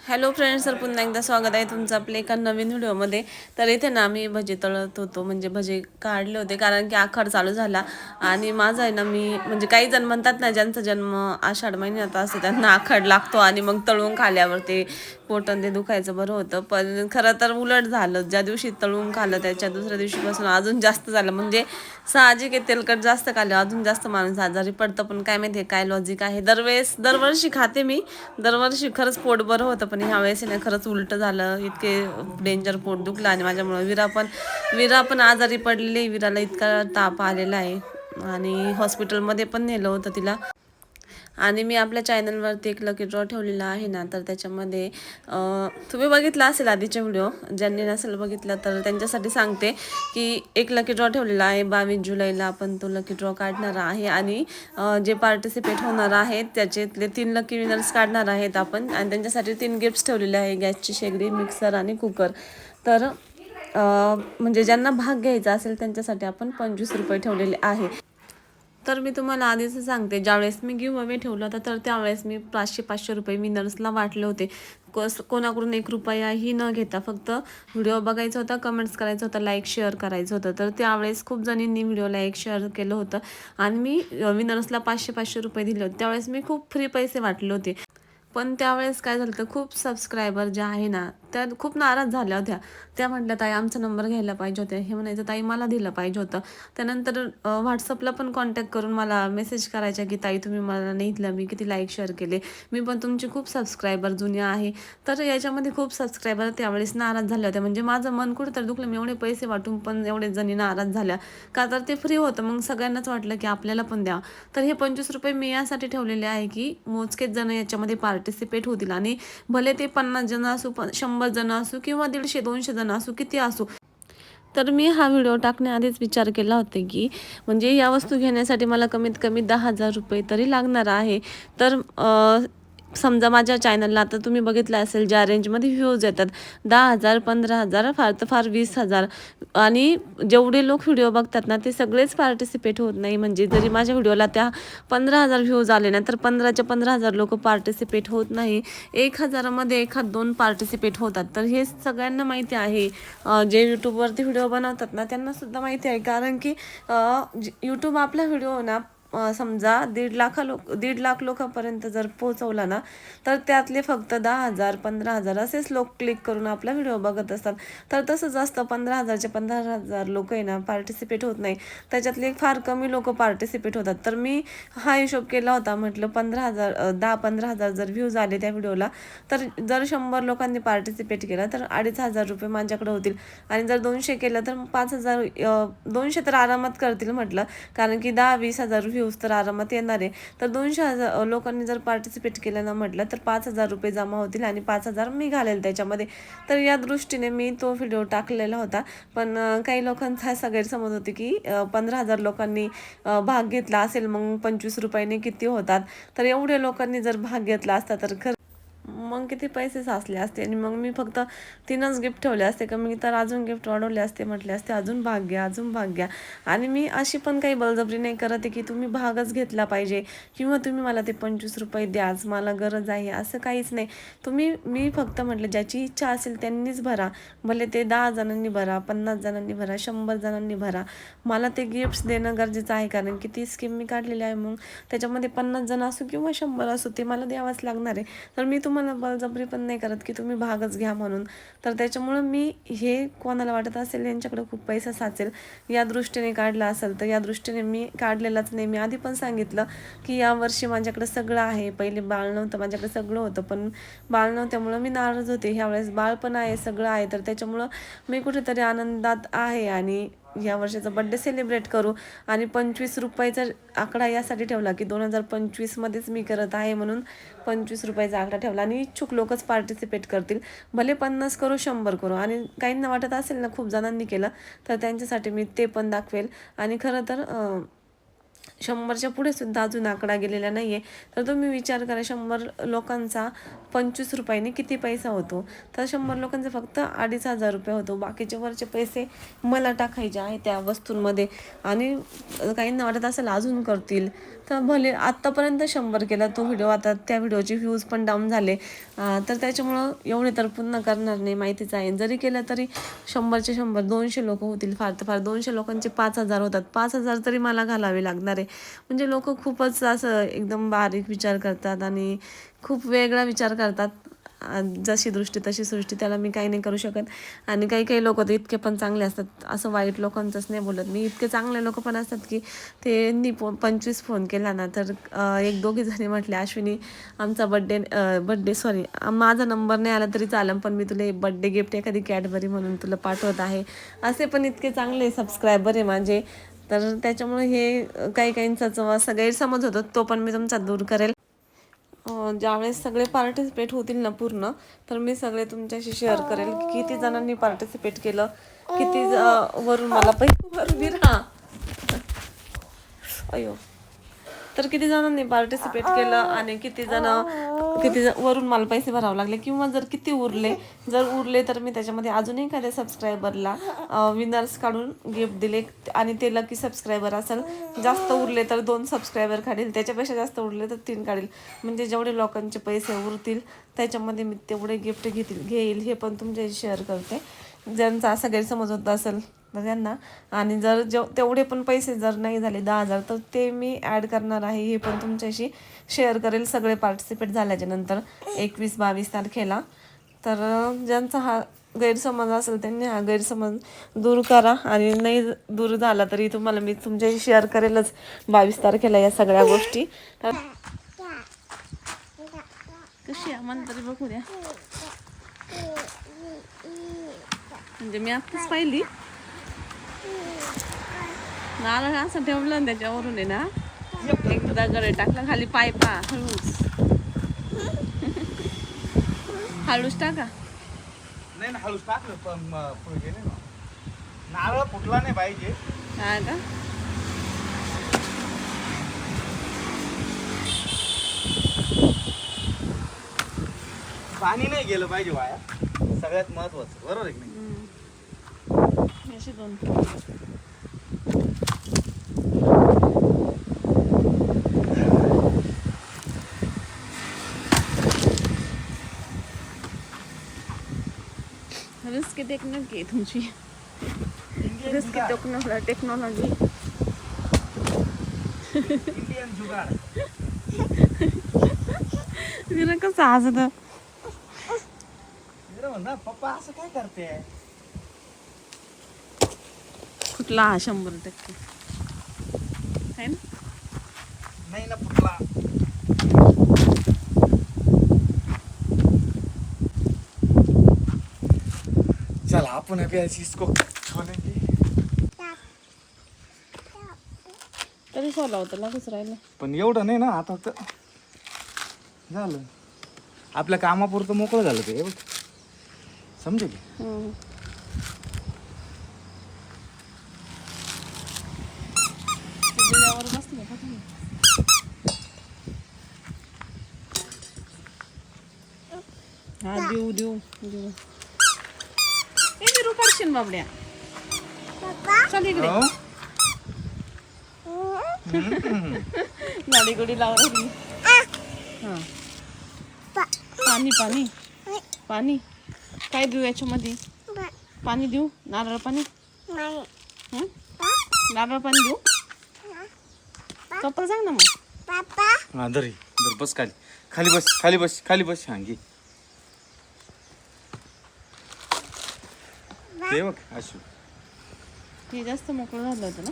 Hello friends तर पुन्हा एकदा स्वागत आहे तुमचं आपल्या एका नवीन व्हिडिओमध्ये. तर इथे ना आम्ही भजे तळत होतो म्हणजे भजे काढले होते कारण की आखाड चालू झाला. आणि माझा आहे ना मी म्हणजे काही जण म्हणतात ना ज्यांचा जन्म आषाढ महिन्यात असतो त्यांना आखाड लागतो आणि मग तळून खाल्यावर ते पोटन ते दुखायचं बरं होतं. पण खरं तर उलट झालं. ज्या दिवशी तळून खाल्लं त्याच्या दुसऱ्या दिवशीपासून अजून जास्त झालं. म्हणजे साहजिक आहे तेलकट जास्त खाल्लं. अजून जास्त माणूस आजारी पडतं. पण काय माहिती आहे काय लॉजिक आहे. दरवेळेस दरवर्षी खाते मी. दरवर्षी खरंच पोट बरं होतं. पण ह्या वेळेस ना खरंच उलटं झालं. इतके डेंजर पोट दुखलं आणि माझ्यामुळं विरा पण विरा पण आजारी पडलेली विराला इतका ताप आलेला आहे. आणि हॉस्पिटलमध्ये पण नेलं होतं तिला. आणि मी आपल्या चॅनलवरती एक लकी ड्रॉ ठेवलेला आहे ना तर त्याच्यामध्ये तुम्ही बघितला असेल आधीचे व्हिडिओ ज्यांनी नसेल बघितला तर त्यांच्यासाठी सांगते की एक लकी ड्रॉ ठेवलेला आहे. बावीस जुलैला आपण तो लकी ड्रॉ काढणार आहे आणि जे पार्टिसिपेट होणार आहेत त्याच्यातले तीन लकी विनर्स काढणार आहेत आपण. आणि त्यांच्यासाठी तीन गिफ्ट्स ठेवलेले आहे. गॅसची शेगडी मिक्सर आणि कुकर तर म्हणजे ज्यांना भाग घ्यायचा असेल त्यांच्यासाठी आपण पंचवीस रुपये ठेवलेले आहे. तर मी तुम्हाला आधीच सांगते ज्यावेळेस मी गिव अवे ठेवलं होता तर त्यावेळेस मी पाचशे पाचशे रुपये मी नर्सला वाटले होते. कस कोणाकडून एक रुपयाही न घेता फक्त व्हिडिओ बघायचा होता कमेंट्स करायचा होता लाईक शेअर करायचं होतं. तर त्यावेळेस खूप जणींनी व्हिडिओ लाईक शेअर केलं होतं. आणि मी विनर्सला पाचशे पाचशे रुपये दिले होते. त्यावेळेस मी खूप फ्री पैसे वाटले होते. पण त्यावेळेस काय झालं तर खूप सबस्क्रायबर जे आहे ना त्या खूप नाराज झाल्या होत्या. त्या म्हटल्या ताई आमचा नंबर घ्यायला पाहिजे होत्या हे म्हणायचं ताई मला दिलं पाहिजे होतं. त्यानंतर व्हॉट्सअपला पण कॉन्टॅक्ट करून मला मेसेज करायच्या की ताई तुम्ही मला नाही दिलं. मी किती लाईक शेअर केले. मी पण तुमचे खूप सबस्क्रायबर जुने आहे. तर याच्यामध्ये खूप सबस्क्रायबर त्यावेळेस नाराज झाल्या होत्या. म्हणजे माझं मन कुठं तर दुखलं. मी एवढे पैसे वाटून पण एवढे जणी नाराज झाल्या. का तर ते फ्री होतं. मग सगळ्यांनाच वाटलं की आपल्याला पण द्या. तर हे पंचवीस रुपये मी यासाठी ठेवलेले आहे की मोजकेच जण याच्यामध्ये पार्टिसिपेट होतील. आणि भले ते पन्नास जण असू पण शंभर जण असू किंवा दीडशे दोनशे जण असू किती असू. तर मी हा व्हिडिओ टाकण्याआधीच विचार केला होता की म्हणजे या वस्तू घेण्यासाठी मला कमीत कमी दहा हजार रुपये तरी लागणार आहे. तर समजा माझ्या चॅनलला आता तुम्ही बघितलं असेल ज्या रेंजमध्ये व्ह्यूज येतात दहा हजार पंधरा हजार फार तर फार वीस हजार. आणि जेवढे लोक व्हिडिओ बघतात ना ते सगळेच पार्टिसिपेट होत नाही. म्हणजे जरी माझ्या व्हिडिओला त्या पंधरा हजार व्ह्यूज आले ना तर पंधराच्या पंधरा हजार लोक पार्टिसिपेट होत नाही. एक हजारामध्ये एखाद दोन पार्टिसिपेट होतात. तर हे सगळ्यांना माहिती आहे. जे यूट्यूबवरती व्हिडिओ बनवतात ना त्यांनासुद्धा माहिती आहे. कारण की यूट्यूब आपला व्हिडिओ ना समजा दीड लाखा लोक दीड लाख लोकांपर्यंत जर पोहोचवला ना तर त्यातले फक्त दहा हजार पंधरा हजार असेच लोक क्लिक करून आपला व्हिडिओ बघत असतात. तर तसंच असतं पंधरा हजारचे पंधरा हजार लोक आहे ना पार्टिसिपेट होत नाही. त्याच्यातले फार कमी लोक पार्टिसिपेट होतात. तर मी हा हिशोब केला होता म्हटलं पंधरा हजार दहा पंधरा हजार जर व्ह्यूज आले त्या व्हिडिओला तर जर शंभर लोकांनी पार्टिसिपेट केला तर अडीच हजार रुपये माझ्याकडे होतील. आणि जर दोनशे केलं तर पाच हजार दोनशे तर आरामात करतील म्हटलं. कारण की दहा वीस हजार व्ह्यूज तर आरामात येणार आहे. तर दोनशे हजार लोकांनी जर पार्टिसिपेट केलं ना म्हटलं तर पाच हजार रुपये जमा होतील आणि पाच हजार मी घालेल त्याच्यामध्ये. तर या दृष्टीने मी तो व्हिडिओ टाकलेला होता. पण काही लोकांचा असा गैरसमज होती की पंधरा हजार लोकांनी भाग घेतला असेल मग पंचवीस रुपयाने किती होतात? तर एवढ्या लोकांनी जर भाग घेतला असता तर खरं मग किती पैसे साचले असते आणि मग मी फक्त तीनच गिफ्ट ठेवले असते का मी तर अजून गिफ्ट वाढवले असते म्हटले असते अजून भाग घ्या अजून भाग घ्या. आणि मी अशी पण काही बळजबरी नाही करत आहे की तुम्ही भागच घेतला पाहिजे किंवा तुम्ही मला ते पंचवीस रुपये द्याच मला गरज आहे असं काहीच नाही. तुम्ही मी फक्त म्हटलं ज्याची इच्छा असेल त्यांनीच भरा. भले ते दहा जणांनी भरा पन्नास जणांनी भरा शंभर जणांनी भरा. मला ते गिफ्ट्स देणं गरजेचं आहे कारण की ती स्कीम मी काढलेली आहे. मग त्याच्यामध्ये पन्नास जण असो किंवा शंभर असो ते मला द्यावंच लागणार आहे. तर मी तुम्हाला बळजबरी पण नाही करत की तुम्ही भागच घ्या म्हणून. तर त्याच्यामुळं मी हे कोणाला वाटत असेल यांच्याकडे खूप पैसा साचेल या दृष्टीने काढला असेल तर या दृष्टीने मी काढलेलाच नाही. मी आधी पण सांगितलं की यावर्षी माझ्याकडे सगळं आहे. पहिले बाळ नव्हतं माझ्याकडे सगळं होतं पण बाळ नव्हत्यामुळं मी नाराज होते. ह्यावेळेस बाळ पण आहे सगळं आहे. तर त्याच्यामुळं मी कुठेतरी आनंदात आहे आणि या वर्षाचा बड्डे सेलिब्रेट करू. आणि पंचवीस रुपयाचा आकडा यासाठी ठेवला की दोन हजार पंचवीसमध्येच मी करत आहे म्हणून पंचवीस रुपयाचा आकडा ठेवला. आणि इच्छुक लोकच पार्टिसिपेट करतील. भले पन्नास करू शंभर करू. आणि काहींना वाटत असेल ना खूप जणांनी केलं तर त्यांच्यासाठी मी ते पण दाखवेल. आणि खरं तर शंभरच्या पुढे सुद्धा अजून आकडा गेलेला नाही आहे तर तुम्ही विचार करा शंभर लोकांचा पंचवीस रुपयाने किती पैसा होतो? तर शंभर लोकांचा फक्त अडीच हजार रुपये होतो. बाकीचे वरचे पैसे मला टाकायचे आहे त्या वस्तूंमध्ये. आणि काहींना वाटत असेल अजून करतील. तर भले आत्तापर्यंत शंभर केला तो व्हिडिओ आता त्या व्हिडिओचे व्ह्यूज पण डाऊन झाले. तर त्याच्यामुळं एवढे तर पुन्हा करणार नाही माहितीच आहे. जरी केलं तरी शंभरचे शंभर दोनशे लोक होतील फार तर फार. दोनशे लोकांचे पाच हजार होतात. पाच हजार तरी मला घालावे लागणार आहे. म्हणजे लोक खूपच असं एकदम बारीक विचार करतात आणि खूप वेगळा विचार करतात. जशी दृष्टी तशी सृष्टी त्याला मी काही नाही करू शकत. आणि काही काही लोक तर इतके पण चांगले असतात. असं वाईट लोकांचंच नाही बोलत मी. इतके चांगले लोक पण असतात की त्यांनी पो पंचवीस फोन केला ना तर एक दोघी जणी म्हटले अश्विनी आमचा बड्डे बड्डे सॉरी माझा नंबर नाही आला तरी चालेल पण मी तुला बड्डे गिफ्ट एखादी कॅडबरी म्हणून तुला पाठवत आहे. असे पण इतके चांगले सबस्क्रायबर आहे माझे. तर त्याच्यामुळे हे काही काहींचा गैरसमज होतो तो पण मी तुमचा दूर करेल. ज्यावेळेस सगळे पार्टिसिपेट होतील ना पूर्ण तर मी सगळे तुमच्याशी शेअर करेल किती जणांनी पार्टिसिपेट केलं किती वरून मला पैसे वरून विरा अयो तर किती जणांनी पार्टिसिपेट केलं आणि किती जण किती जण- वरून मला पैसे भरावे लागले किंवा जर किती उरले जर उरले तर मी त्याच्यामध्ये अजून एखाद्या सबस्क्रायबरला विनर्स काढून गिफ्ट दिले आणि ते लकी सबस्क्रायबर असेल. जास्त उरले तर दोन सबस्क्रायबर काढेल त्याच्यापेक्षा जास्त उरले तर तीन काढेल. म्हणजे जेवढे लोकांचे पैसे उरतील त्याच्यामध्ये मी तेवढे गिफ्ट घेतील घेईल हे पण तुमच्याशी शेअर करते. ज्यांचा असा गैरसमज होत असेल तर त्यांना. आणि जर जेव तेवढे पण पैसे जर नाही झाले दहा हजार तर ते मी ॲड करणार आहे. हे पण तुमच्याशी शेअर करेल. सगळे पार्टिसिपेट झाल्याच्यानंतर एकवीस बावीस तारखेला. तर ज्यांचा हा गैरसमज असेल त्यांनी हा गैरसमज दूर करा. आणि नाही दूर झाला तरी तुम्हाला मी तुमच्याशी शेअर करेलच बावीस तारखेला या सगळ्या गोष्टी. तर कशी आहे? मला तरी बघू द्या. म्हणजे मी आत्ताच पाहिली. नारळ असं ठेवलं ना त्याच्यावरून आहे ना एकदा गडे टाकला खाली पाय पा हळूच. हळूच टाका. नाही ना हळूच टाकलं पण नारळ फुटला नाही पाहिजे. हा का? पाणी नाही गेलं पाहिजे वाया. सगळ्यात महत्वाचं बरोबर आहे की नाही? असे दोन रिस्की टेक्निक आहे तुमची रिस्की टेक्नॉलॉजी टेक्नॉलॉजी तिला कसं हसत पप्पा असं काय करते फुटला हा शंभर टक्के. आहे ना? नाही ना फुटला. चला आपण अभी ऐसी इसको छोलेंगे तरी सोला होता लागूच राहिलं. पण एवढं नाही ना आता तर झालं. आपल्या कामापुरतं मोकळं झालं ते हे बघ समजेल हम्म. ते बिळावर बसले का तुम्ही? हा देऊ देऊ देऊ ए विरू पडशील बाबड्या चल इकडे हो गाडी गुडी लावून हा पाणी पाणी पाणी काय देऊ याच्यामध्ये पाणी देऊ नारळ पाणी हं? नारळ पाणी देऊ चप्पल सांग ना मग. हा दरी दर बस खाली. खाली बस खाली बस खाली बस. हा घे. ते बघ अशू हे जास्त मोकळं झालं होतं ना?